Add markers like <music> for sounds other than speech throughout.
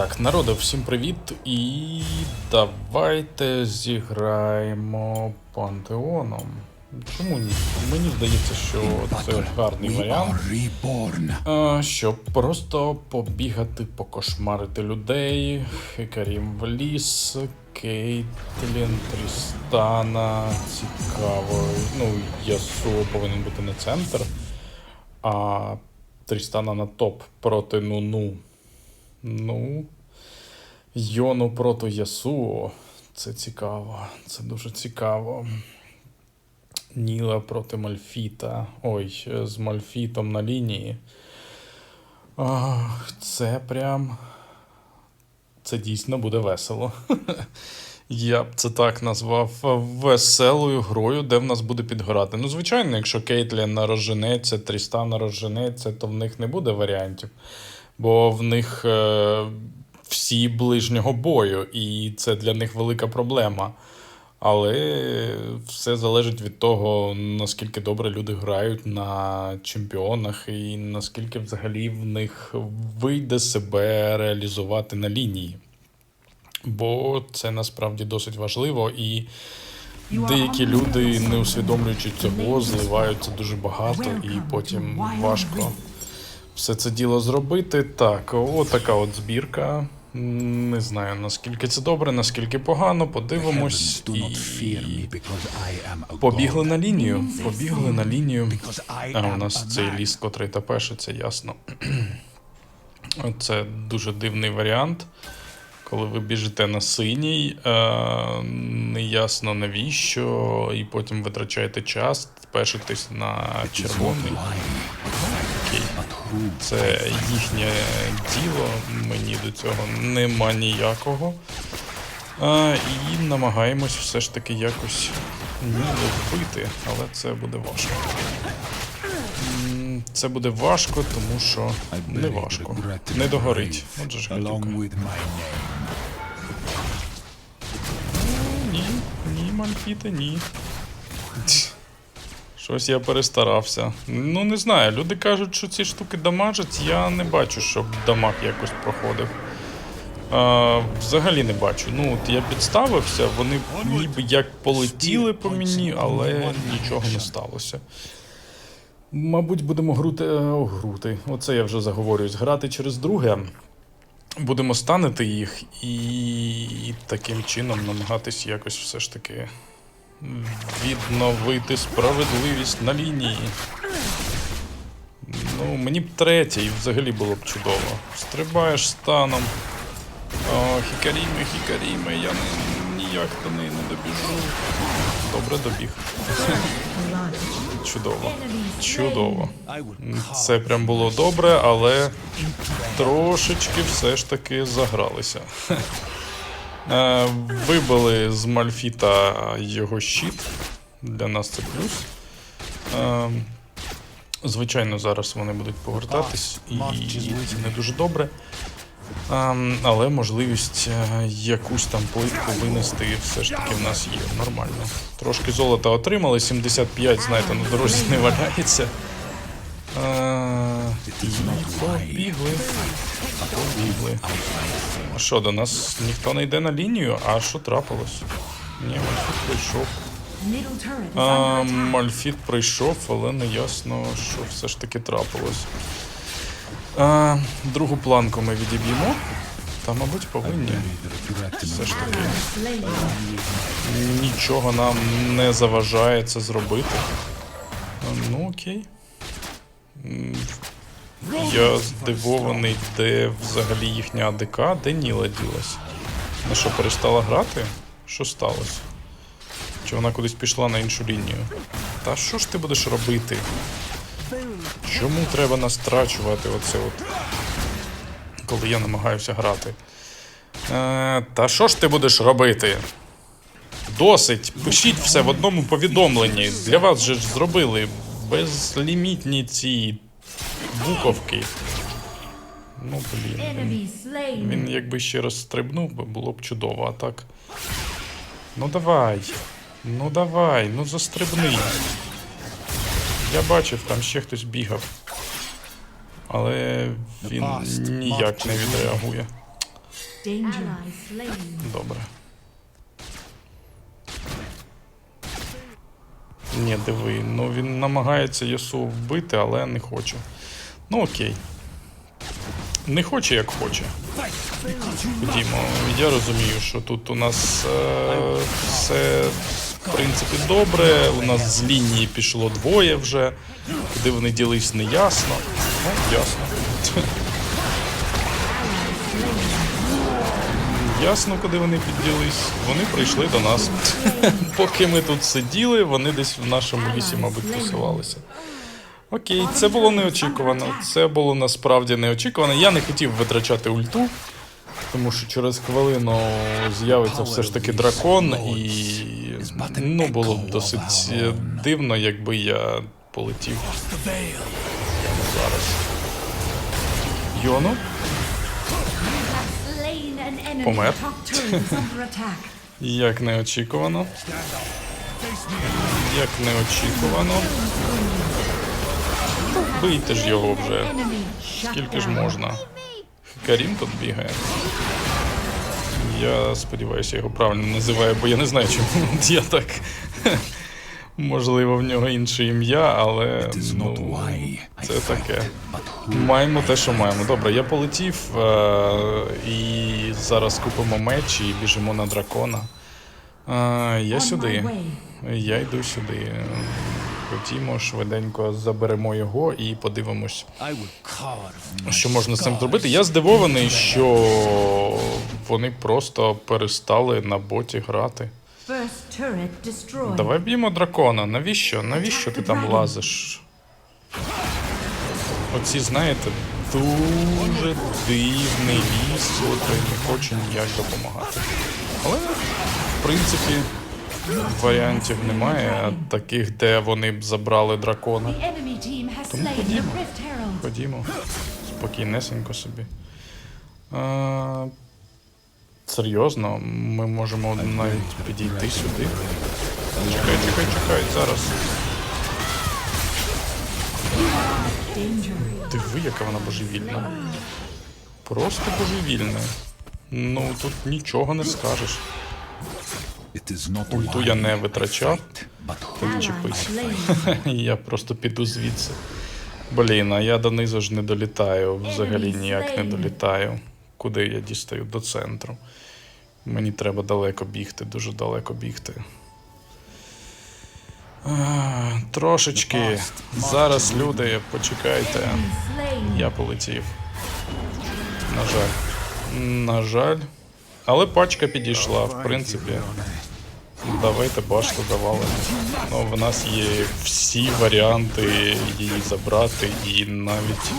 Так, народу, всім привіт. І давайте зіграємо пантеоном. Чому ні? Мені здається, що це гарний варіант. Щоб просто побігати, покошмарити людей, Хекарім в ліс, Кейтлін, Трістана, цікаво. Ну, Ясуо повинен бути на центр, а Трістана на топ проти Нуну. Ну. Йону проти Ясуо. Це цікаво. Це дуже цікаво. Ніла проти Мальфіта. Ой, з Мальфітом на лінії. Ах, це прям. Це дійсно буде весело. <laughs> Я б це так назвав веселою грою, де в нас буде підграти. Ну, звичайно, якщо Кейтлін розженеться, Трістан розженеться, то в них не буде варіантів. Бо в них е, всі ближнього бою, і це для них велика проблема. Але все залежить від того, наскільки добре люди грають на чемпіонах, і наскільки взагалі в них вийде себе реалізувати на лінії. Бо це насправді досить важливо, і деякі люди, не усвідомлюючи цього, зливаються дуже багато, і потім важко все це діло зробити. Так, отака от збірка. Не знаю наскільки це добре, наскільки погано. Подивимось. І... Побігли на лінію. Побігли на лінію. А у нас цей ліс, котрий тапеше, це ясно. <clears throat> Це дуже дивний варіант. Коли ви біжите на синій, е, неясно навіщо, і потім витрачаєте час, пешитесь на червоний. Це їхнє діло, мені до цього нема ніякого. А, і намагаємось все ж таки якось Нілу вбити, але це буде важко. Це буде важко, тому що не важко. Не догорить. Отже ж гадюка. Ні, ні, Мальфіте, ні. <laughs> Щось я перестарався. Ну, не знаю. Люди кажуть, що ці штуки дамажать. Я не бачу, щоб дамаг якось проходив. А, взагалі не бачу. Ну, от я підставився, вони ніби як полетіли по мені, але нічого не сталося. Мабуть, будемо грути. е, О, грути. Оце я вже заговорююсь. Грати через друге. Будемо станити їх і таким чином намагатись якось все ж таки відновити справедливість на лінії. Ну, мені б третій взагалі було б чудово. Стрибаєш станом. О, хікаріме, хікаріме, я не, ніяк до неї не добіжу. Добре добіг. Чудово. Чудово. Це прям було добре, але трошечки все ж таки загралися. Е, Вибили з Мальфіта його щит. Для нас це плюс. Е, Звичайно, зараз вони будуть повертатись, і це не дуже добре. Ем, але можливість е, якусь там плитку винести все ж таки в нас є нормально. Трошки золота отримали, 75, знаєте, на дорозі не валяється. Е, і побігли. Побігли. Що, до нас ніхто не йде на лінію? А що трапилось? Ні, Мальфіт прийшов. А, Мальфіт прийшов, але не ясно, що все ж таки трапилось. А, другу планку ми відіб'ємо. Та, мабуть, повинні. Все ж таки. Нічого нам не заважає це зробити. Ну, окей. Я здивований, де взагалі їхня АДК, де Ніла ділась. На що перестала грати? Що сталося? Чи вона кудись пішла на іншу лінію? Та що ж ти будеш робити? Чому треба настрачувати оце от, коли я намагаюся грати? Е, та що ж ти будеш робити? Досить. Пишіть все в одному повідомленні. Для вас же ж зробили безлімітні ці буковки. Ну, блін. Він, він якби ще раз стрибнув, було б чудово, а так. Ну давай. Ну давай, ну застрибни. Я бачив, там ще хтось бігав. Але він ніяк не відреагує. Добре. Ні, диви, ну він намагається Йосу вбити, але не хоче. Ну окей. Не хоче, як хоче. Ходімо, я розумію, що тут у нас е, все в принципі добре. У нас з лінії пішло двоє вже. Куди вони ділись, не ясно. Ну, ясно. Ясно, куди вони підділись. Вони прийшли до нас. Поки ми тут сиділи, вони десь в нашому лісі, мабуть, тусувалися. Окей, це було неочікувано. Це було насправді неочікувано. Я не хотів витрачати ульту, тому що через хвилину з'явиться все ж таки дракон, і ну було б досить е, дивно, якби я полетів зараз. Йону? Помер. Як неочікувано. Як неочікувано. Бийте ж його вже. Скільки ж можна? Карім тут бігає. Я сподіваюся, я його правильно називаю, бо я не знаю, чому <laughs> я так. Можливо, в нього інше ім'я, але ну, це таке. Маємо те, що маємо. Добре, я полетів е- і зараз купимо меч і біжимо на дракона. Е- я сюди. Я йду сюди. Ходімо швиденько заберемо його і подивимось, що можна з цим зробити. Я здивований, що вони просто перестали на боті грати. Давай б'ємо дракона. Навіщо? Навіщо ти там лазиш? Оці, знаєте, дуже дивний ліс, котрий не хоче ніяк допомагати. Але, в принципі, варіантів немає таких, де вони б забрали дракона. Тому ходімо. Ходімо. Спокійнесенько собі. А, серйозно, ми можемо навіть підійти сюди. Чекай, чекай, чекай, зараз. Диви, яка вона божевільна. Просто божевільна. Ну, тут нічого не скажеш. Ульту я не витрачав. Ти чіпись. <laughs> Я просто піду звідси. Блін, а я донизу ж не долітаю. Взагалі ніяк не долітаю. Куди я дістаю? До центру. Мені треба далеко бігти, дуже далеко бігти. А, трошечки. Зараз, люди, почекайте. Я полетів. На жаль. На жаль. Але пачка підійшла, в принципі. Давайте башту давали. Ну, в нас є всі варіанти її забрати і навіть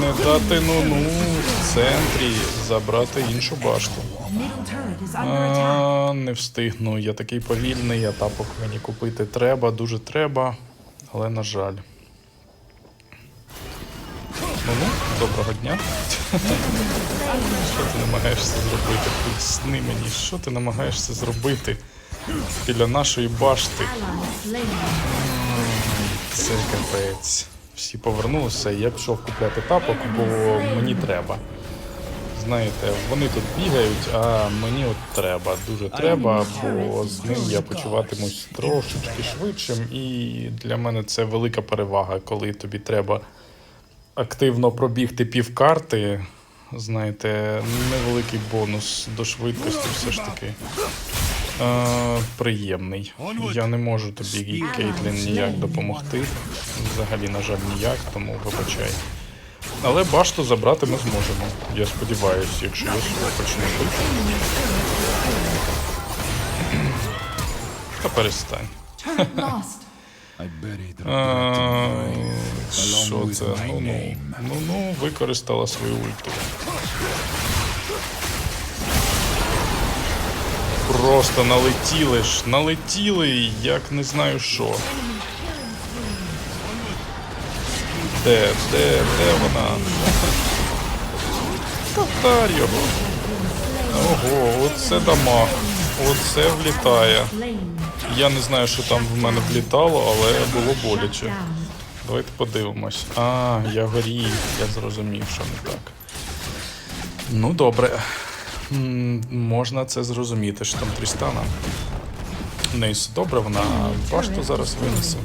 не дати ну-ну в центрі забрати іншу башту. А, не встигну. Я такий повільний, а тапок мені купити треба, дуже треба. Але на жаль. Ну, ну, доброго дня. Що ти намагаєшся зробити? Поясни мені, що ти намагаєшся зробити біля нашої башти? Це капець. Всі повернулися, і я пішов купляти тапок, бо мені треба. Знаєте, вони тут бігають, а мені от треба, дуже треба, бо з ним я почуватимусь трошечки швидшим, і для мене це велика перевага, коли тобі треба активно пробігти півкарти. Знаєте, невеликий бонус до швидкості все ж таки. Е, приємний. Я не можу тобі, Кейтлін, ніяк допомогти. Взагалі, на жаль, ніяк, тому вибачай. Але башту забрати ми зможемо. Я сподіваюся, якщо я себе почну бити. Та перестань. Що це? Ну ну. Використала свою ульту. Просто налетіли ж, налетіли, як не знаю що. Де, де, де вона? Татар його. Ого, оце дамаг. Оце влітає. Я не знаю, що там в мене влітало, але було боляче. Давайте подивимось. А, я горів, я зрозумів, що не так. Ну, добре. М, Можна це зрозуміти, що там Трістана. Нейс, добре, вона башту зараз винесе.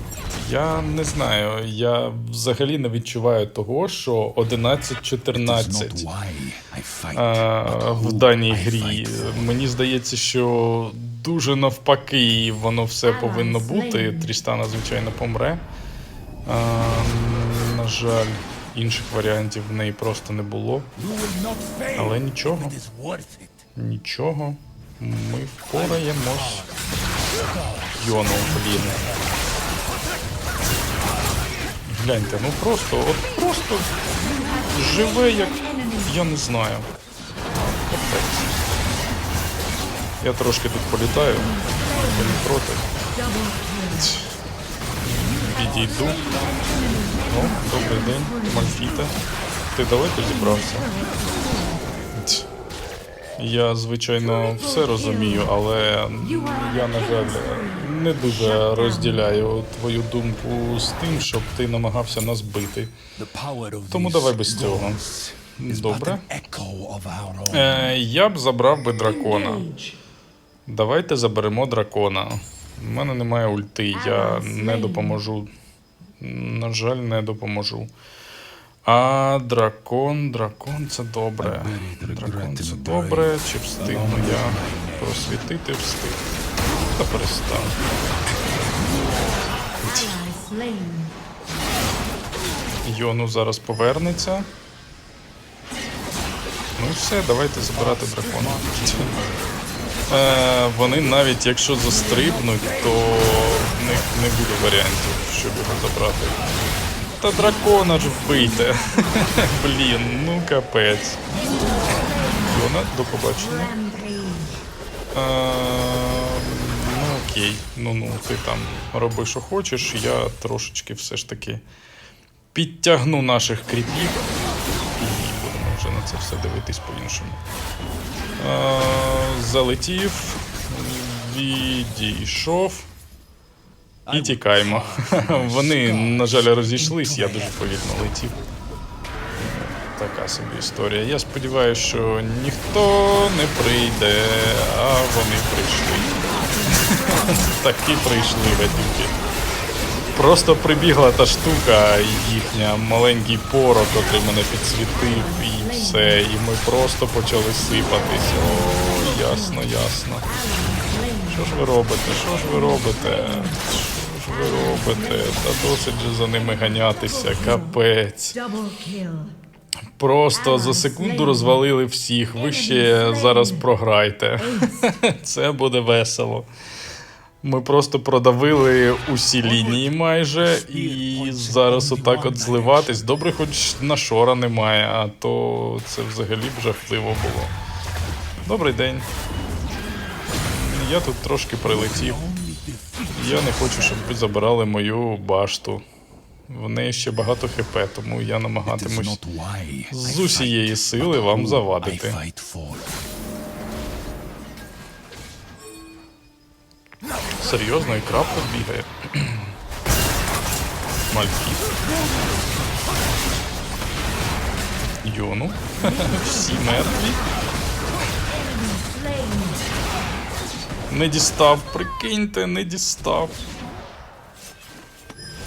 Я не знаю. Я взагалі не відчуваю того, що It 11-14 not why I fight, а, but в даній грі. Мені здається, що дуже навпаки воно все Ally повинно бути. Трістана, звичайно, помре. А, на жаль, інших варіантів в неї просто не було. Але нічого, нічого. Ми впораємось. Йону, блін. Гляньте, ну просто, от просто живе як. Я не знаю. Капець. Я трошки тут політаю, я не проти. Відійду. Ну, добрий день, Мальфіта. Ти далеко зібрався? Я, звичайно, все розумію, але я, на жаль, не дуже розділяю твою думку з тим, щоб ти намагався нас бити. Тому давай без цього. Добре. Е, я б забрав би дракона. Давайте заберемо дракона. У мене немає ульти, я не допоможу. На жаль, не допоможу. А дракон, дракон це добре. Дракон це добре. Чи встигну я просвітити встиг? Та slain. Йону зараз повернеться. Ну і все, давайте забирати дракона. Е, вони навіть якщо застрибнуть, то в них не буде варіантів, щоб його забрати. Та дракона ж вбийте. <laughs> Блін, ну капець. Йона, до побачення. Rampage. Е, ну окей, ну ну ти там роби, що хочеш. Я трошечки все ж таки підтягну наших кріпів і будемо вже на це все дивитись по-іншому. Залетів, відійшов. І тікаємо. <laughs> Вони, на жаль, розійшлись, я дуже повільно летів. Така собі історія. Я сподіваюся, що ніхто не прийде, а вони прийшли. <laughs> Таки прийшли гадюки. Просто прибігла та штука їхня, маленький порок, котрий мене підсвітив, і все. І ми просто почали сипатись. О, ясно, ясно. Що ж ви робите? Що ж ви робите? Що ж ви робите? Та досить же за ними ганятися, капець. Просто за секунду розвалили всіх. Ви ще зараз програйте. <laughs> Це буде весело. Ми просто продавили усі лінії майже, і зараз отак от зливатись. Добре, хоч на шора немає, а то це взагалі б жахливо було. Добрий день. Я тут трошки прилетів. Я не хочу, щоб ви забирали мою башту. В неї ще багато хп, тому я намагатимусь з усієї сили вам завадити. Серйозно, і краб тут бігає. <clears throat> Мальфіт. Йону. <laughs> Всі мертві. Не дістав, прикиньте, не дістав.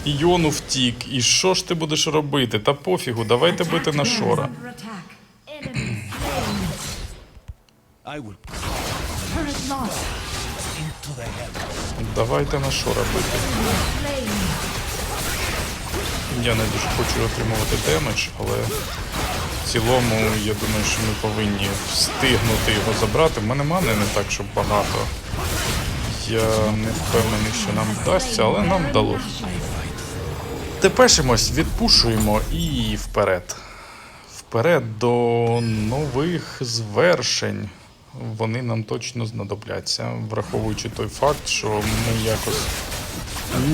Йону втік. І що ж ти будеш робити? Та пофігу, давайте бити на шора. Давайте на шора бити. Slain. Я не дуже хочу отримувати демедж, але в цілому я думаю, що ми повинні встигнути його забрати. В мене мани не так, щоб багато. Я не впевнений, що нам вдасться, але нам вдалося. Тепешимось, відпушуємо і вперед. Вперед до нових звершень. Вони нам точно знадобляться, враховуючи той факт, що ми якось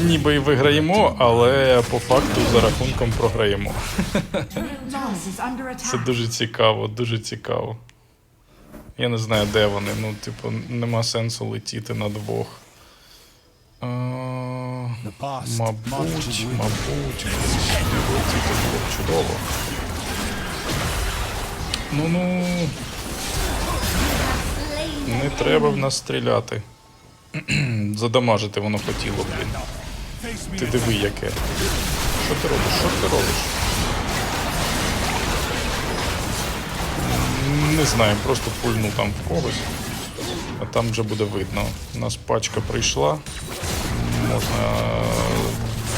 ніби й виграємо, але по факту за рахунком програємо. <laughs> Це дуже цікаво, дуже цікаво. Я не знаю, де вони. Ну, типу, нема сенсу летіти на двох. Мабуть, мабуть, було чудово. Ну ну. Не треба в нас стріляти. <clears throat> Задамажити воно хотіло, блін. Ти диви яке. Що ти робиш? Що ти робиш? Не знаю, просто пульну там в когось. А там вже буде видно. У нас пачка прийшла. Можна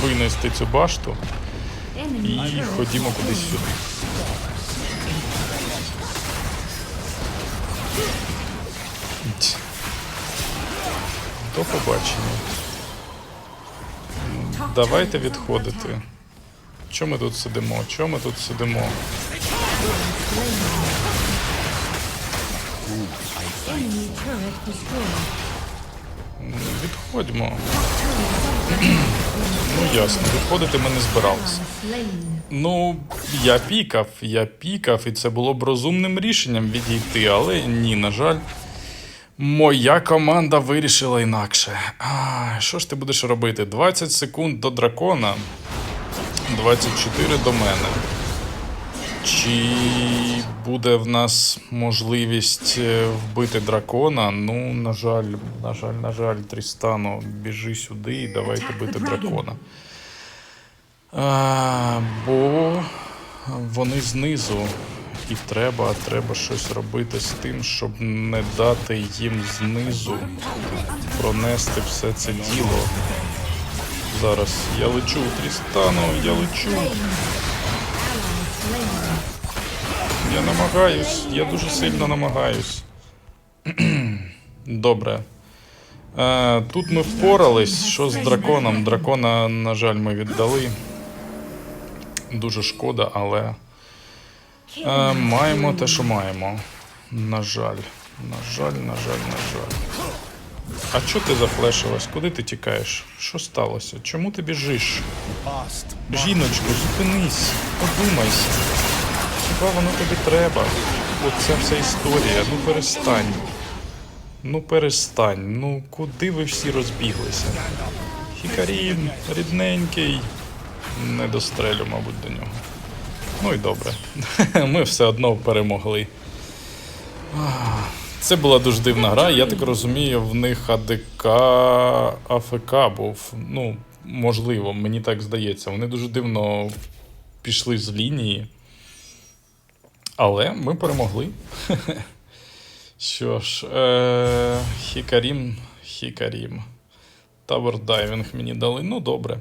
винести цю башту і ходімо кудись сюди. До побачення. Давайте відходити. Чому ми тут сидимо? Чому ми тут сидимо? Відходьмо. Ну ясно, відходити ми не збиралися. Ну, я пікав, я пікав, і це було б розумним рішенням відійти, але ні, на жаль. Моя команда вирішила інакше. А, що ж ти будеш робити? 20 секунд до дракона, 24 до мене. Чи буде в нас можливість е, вбити дракона? Ну, на жаль, на жаль, на жаль, Трістану, біжи сюди і давайте бити дракона. А, бо вони знизу. І треба, треба щось робити з тим, щоб не дати їм знизу пронести все це діло. Зараз я лечу, Трістану, я лечу. Я намагаюсь, я дуже сильно намагаюсь. <clears throat> Добре. Е, тут ми впорались. Що з драконом? Дракона, на жаль, ми віддали. Дуже шкода, але е, маємо те, що маємо. На жаль. На жаль, на жаль, на жаль. А чого ти зафлешилась? Куди ти тікаєш? Що сталося? Чому ти біжиш? Жіночко, зупинись, подумайся. Хіба воно тобі треба? Оця вся історія. Ну перестань. Ну перестань. Ну куди ви всі розбіглися? Хікарін, рідненький. Не дострелю, мабуть, до нього. Ну і добре. <laughs> Ми все одно перемогли. Це була дуже дивна гра. Я так розумію, в них АДК АФК був. Ну, можливо, мені так здається. Вони дуже дивно пішли з лінії. Але ми перемогли. <laughs> Що ж, е- Хікарім, Хікарім. Тавер дайвінг мені дали. Ну, добре.